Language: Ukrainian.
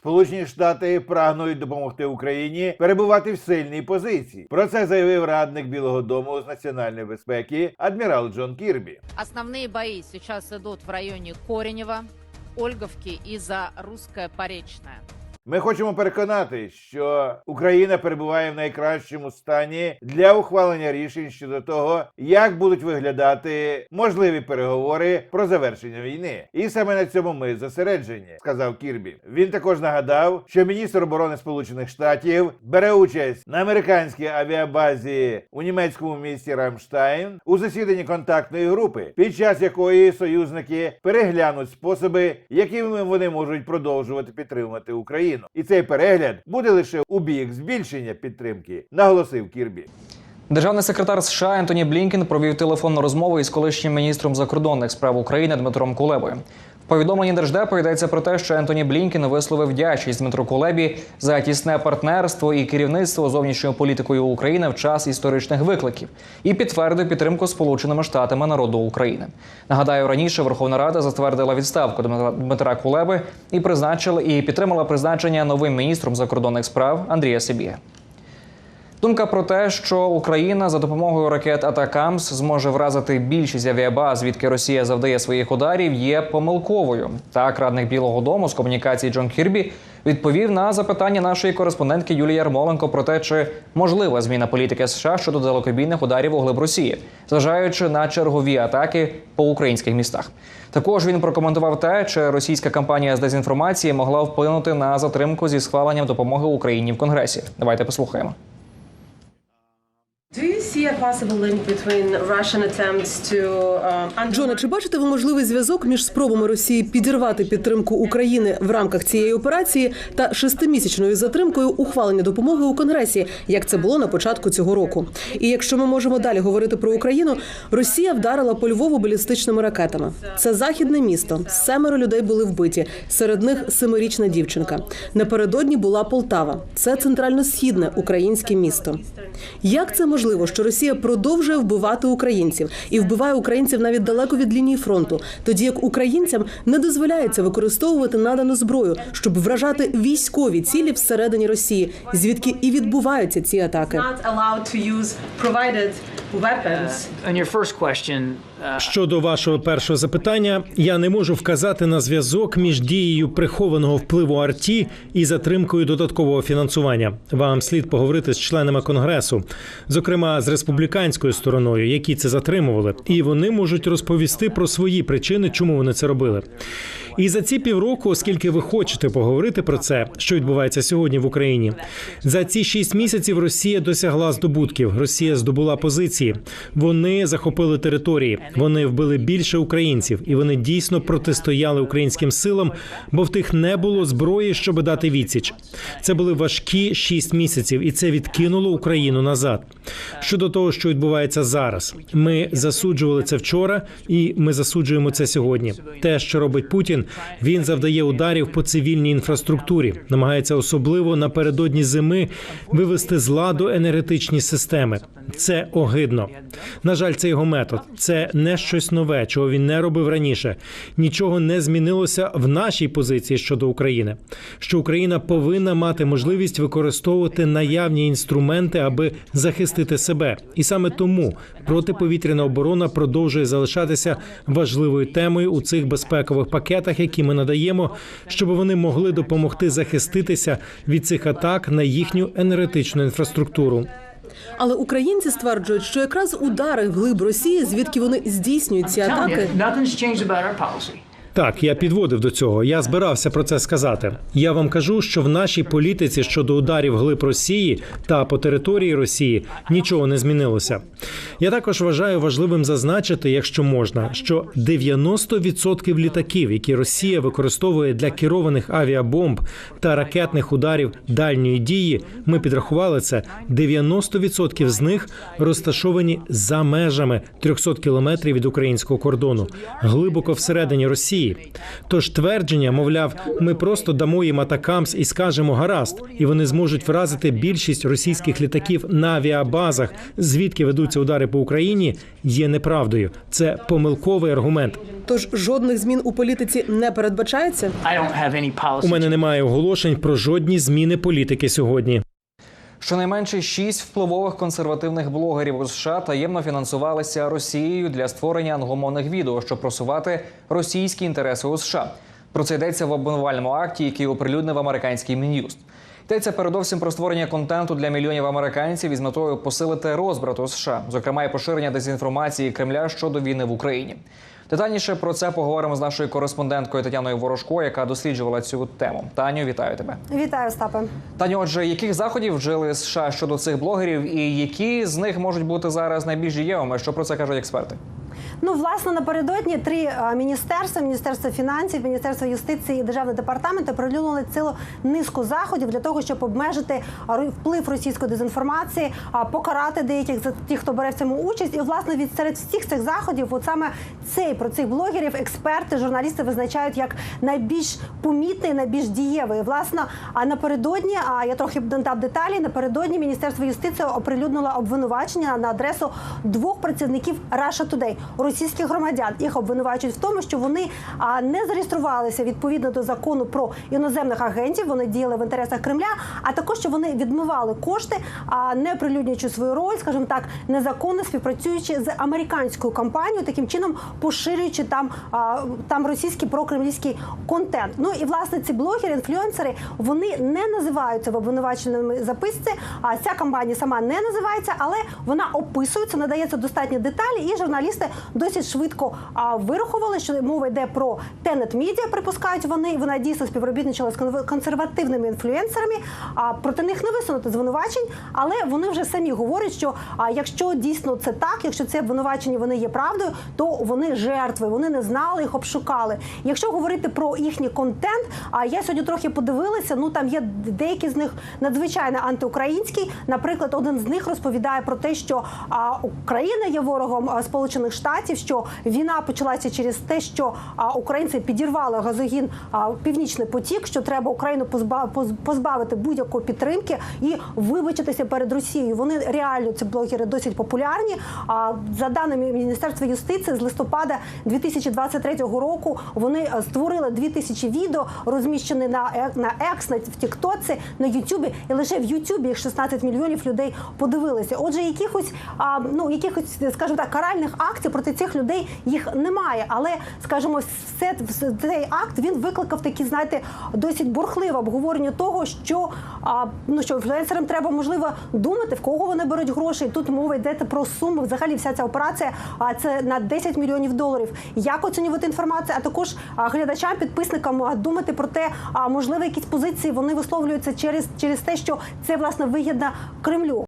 Сполучені Штати прагнуть допомогти Україні перебувати в сильній позиції. Про це заявив радник Білого Дому з національної безпеки адмірал Джон Кірбі. Основні бої зараз йдуть в районі Коренєва, Ольговки і за Русское Поречное. Ми хочемо переконати, що Україна перебуває в найкращому стані для ухвалення рішень щодо того, як будуть виглядати можливі переговори про завершення війни. І саме на цьому ми зосереджені, сказав Кірбі. Він також нагадав, що міністр оборони Сполучених Штатів бере участь на американській авіабазі у німецькому місті Рамштайн у засіданні контактної групи, під час якої союзники переглянуть способи, якими вони можуть продовжувати підтримувати Україну. І цей перегляд буде лише у бік збільшення підтримки, наголосив Кірбі. Державний секретар США Ентоні Блінкен провів телефонну розмову із колишнім міністром закордонних справ України Дмитром Кулебою. В повідомленні Держдепу йдеться про те, що Ентоні Блінкен висловив вдячність Дмитру Кулебі за тісне партнерство і керівництво зовнішньою політикою України в час історичних викликів і підтвердив підтримку Сполученими Штатами народу України. Нагадаю, раніше Верховна Рада затвердила відставку Дмитра Кулеби і призначила і підтримала призначення новим міністром закордонних справ Андрія Сибія. Думка про те, що Україна за допомогою ракет Атакамс зможе вразити більшість авіабаз, звідки Росія завдає своїх ударів, є помилковою. Так, радник Білого Дому з комунікації Джон Кірбі відповів на запитання нашої кореспондентки Юлії Ярмоленко про те, чи можлива зміна політики США щодо далекобійних ударів у глиб Росії, зважаючи на чергові атаки по українських містах. Також він прокоментував те, чи російська кампанія з дезінформації могла вплинути на затримку зі схваленням допомоги Україні в Конгресі. Давайте послухаємо. Джоне, чи бачите ви можливий зв'язок між спробами Росії підірвати підтримку України в рамках цієї операції та шестимісячною затримкою ухвалення допомоги у Конгресі, як це було на початку цього року? І якщо ми можемо далі говорити про Україну, Росія вдарила по Львову балістичними ракетами. Це західне місто. Семеро людей були вбиті. Серед них семирічна дівчинка. Напередодні була Полтава. Це центрально-східне українське місто. Як це можливо, що Росія продовжує вбивати українців і вбиває українців навіть далеко від лінії фронту, тоді як українцям не дозволяється використовувати надану зброю, щоб вражати військові цілі всередині Росії, звідки і відбуваються ці атаки? Щодо вашого першого запитання, я не можу вказати на зв'язок між дією прихованого впливу арті і затримкою додаткового фінансування. Вам слід поговорити з членами конгресу, зокрема з республіканською стороною, які це затримували, і вони можуть розповісти про свої причини, чому вони це робили. І за ці півроку, оскільки ви хочете поговорити про це, що відбувається сьогодні в Україні, за ці шість місяців Росія досягла здобутків. Росія здобула позиції. Вони захопили території. Вони вбили більше українців, і вони дійсно протистояли українським силам, бо в тих не було зброї, щоб дати відсіч. Це були важкі шість місяців, і це відкинуло Україну назад. Щодо того, що відбувається зараз, ми засуджували це вчора, і ми засуджуємо це сьогодні. Те, що робить Путін, він завдає ударів по цивільній інфраструктурі, намагається особливо напередодні зими вивести з ладу енергетичні системи. Це огидно. На жаль, це його метод. Це не щось нове, чого він не робив раніше. Нічого не змінилося в нашій позиції щодо України. Що Україна повинна мати можливість використовувати наявні інструменти, аби захистити себе, і саме тому протиповітряна оборона продовжує залишатися важливою темою у цих безпекових пакетах, які ми надаємо, щоб вони могли допомогти захиститися від цих атак на їхню енергетичну інфраструктуру. Але українці стверджують, що якраз удари в глиб Росії, звідки вони здійснюють ці атаки, Так, я підводив до цього. Я збирався про це сказати. Я вам кажу, що в нашій політиці щодо ударів глиб Росії та по території Росії нічого не змінилося. Я також вважаю важливим зазначити, якщо можна, що 90% літаків, які Росія використовує для керованих авіабомб та ракетних ударів дальньої дії, ми підрахували це. 90% з них розташовані за межами 300 кілометрів від українського кордону, глибоко всередині Росії. Росії. Тож твердження, мовляв, ми просто дамо їм атакамс і скажемо гаразд, і вони зможуть вразити більшість російських літаків на авіабазах, звідки ведуться удари по Україні, є неправдою. Це помилковий аргумент. Тож жодних змін у політиці не передбачається. У мене немає оголошень про жодні зміни політики сьогодні. Щонайменше шість впливових консервативних блогерів у США таємно фінансувалися Росією для створення англомовних відео, щоб просувати російські інтереси у США. Про це йдеться в обвинувальному акті, який оприлюднив американський мін'юст. Йдеться передовсім про створення контенту для мільйонів американців із метою посилити розбрат у США, зокрема і поширення дезінформації Кремля щодо війни в Україні. Детальніше про це поговоримо з нашою кореспонденткою Тетяною Ворожко, яка досліджувала цю тему. Таню, вітаю тебе. Вітаю, Остапе. Таню, отже, яких заходів вжили США щодо цих блогерів, і які з них можуть бути зараз найбільш дієвими? Що про це кажуть експерти? Ну, власне, напередодні три е, міністерства: міністерство фінансів, міністерство юстиції і державний департамент оприлюднили цілу низку заходів для того, щоб обмежити вплив російської дезінформації, а, покарати деяких за тих, хто бере в цьому участь. І власне від серед всіх цих заходів, от саме цей про цих блогерів, експерти, журналісти визначають як найбільш помітний, найбільш дієвий. Власне, а напередодні, а я трохи додам деталі. Напередодні міністерство юстиції оприлюднило обвинувачення на адресу двох працівників Russia Today, російських громадян. Їх обвинувачують в тому, що вони не зареєструвалися відповідно до закону про іноземних агентів. Вони діяли в інтересах Кремля, а також що вони відмивали кошти, а не прилюднюючи свою роль, скажімо так, незаконно співпрацюючи з американською компанією, таким чином поширюючи там, там російський прокремлівський контент. Ну і власне ці блогери, інфлюенсери, вони не називаються в обвинуваченому записці. А ця компанія сама не називається, але вона описується, надається достатньо деталі, і журналісти досить швидко а, вирахували, що мова йде про Tenet Media, припускають вони. Вона дійсно співробітничала з кон- консервативними інфлюенсерами. А проти них не висунуто звинувачень, але вони вже самі говорять, що а, якщо дійсно це так, якщо це обвинувачення вони є правдою, то вони жертви, вони не знали, їх обшукали. Якщо говорити про їхній контент, а я сьогодні трохи подивилася. Ну там є деякі з них надзвичайно антиукраїнські. Наприклад, один з них розповідає про те, що а, Україна є ворогом Сполучених Штатів, що війна почалася через те, що українці підірвали газогін Північний потік, що треба Україну позба- поз- позбавити будь-якої підтримки і вибачитися перед Росією. Вони реально ці блогери досить популярні. А за даними Міністерства юстиції, з листопада 2023 року вони е, створили 2000 відео, розміщені на Е- на X, на в Тіктоці, на Ютубі, і лише в Ютубі їх 16 мільйонів людей подивилися. Отже, якихось а, ну якихось, скажімо так, каральних акцій проти цих людей їх немає. Але скажімо, все цей акт він викликав такі, знаєте, досить бурхливе обговорення того, що а, ну що інфлюенсерам треба можливо думати, в кого вони беруть гроші. Тут мова йде про суму. Взагалі, вся ця операція а це на 10 мільйонів доларів. Як оцінювати інформацію? А також глядачам, підписникам а, думати про те, а можливо, якісь позиції вони висловлюються через через те, що це власне вигідно Кремлю.